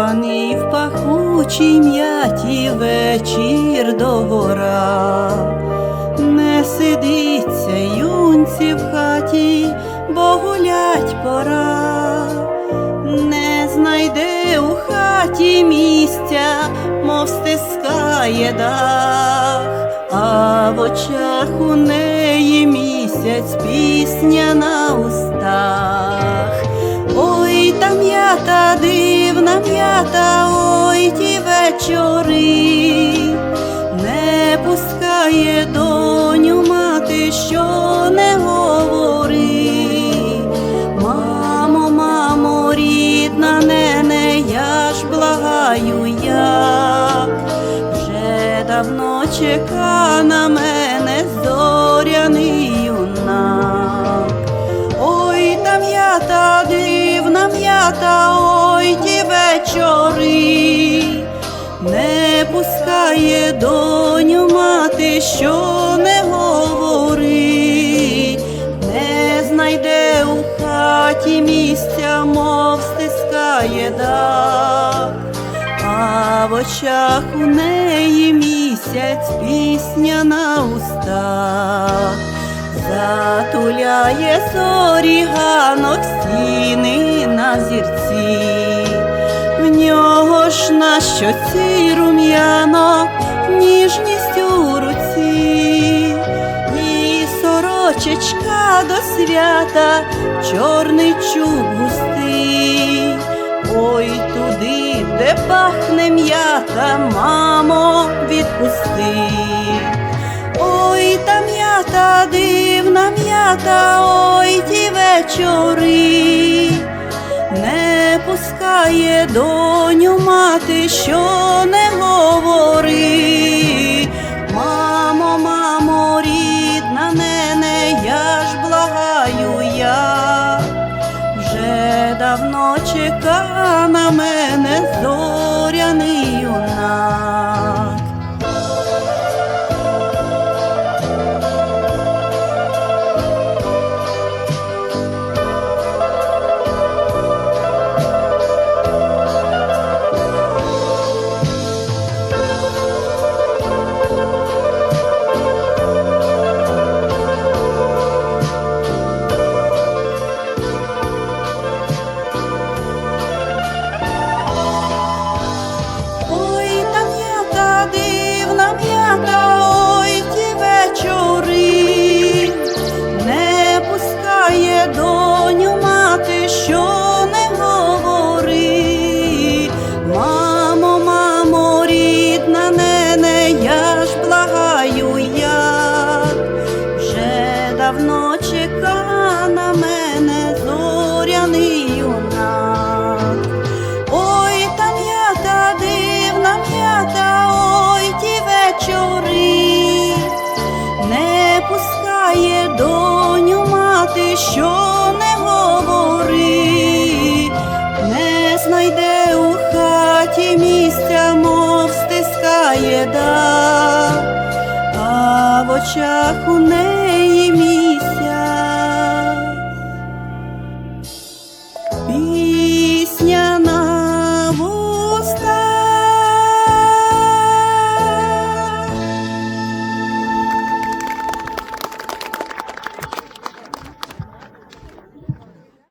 Закопаний в пахучій м'яті вечір догора, не сидиться юнці в хаті, бо гулять пора, не знайде у хаті місця, мов стискає дах, а в очах у неї місяць пісня на устах. Ой, там та м'ята, дивна м'ята, ой ті вечори, не пускає доню мати, що не говори. Мамо, мамо, рідна нене, я ж благаю як, вже давно чека на мене зоряний юнак. Ой, та м'ята, дивна м'ята, вечори, не пускає доню мати, що не говори, не знайде у хаті місця, мов стискає дах, а в очах у неї місяць пісня на устах. Затуляє зорі ганок стіни на зірці, на щоці рум'янок, ніжність у руці, і сорочечка до свята, чорний чуб густий, ой туди, де пахне м'ята, мамо, відпусти. Ой, та м'ята, дивна м'ята, ой ті вечори, не пускає доню мати, що не говори. очах у неї.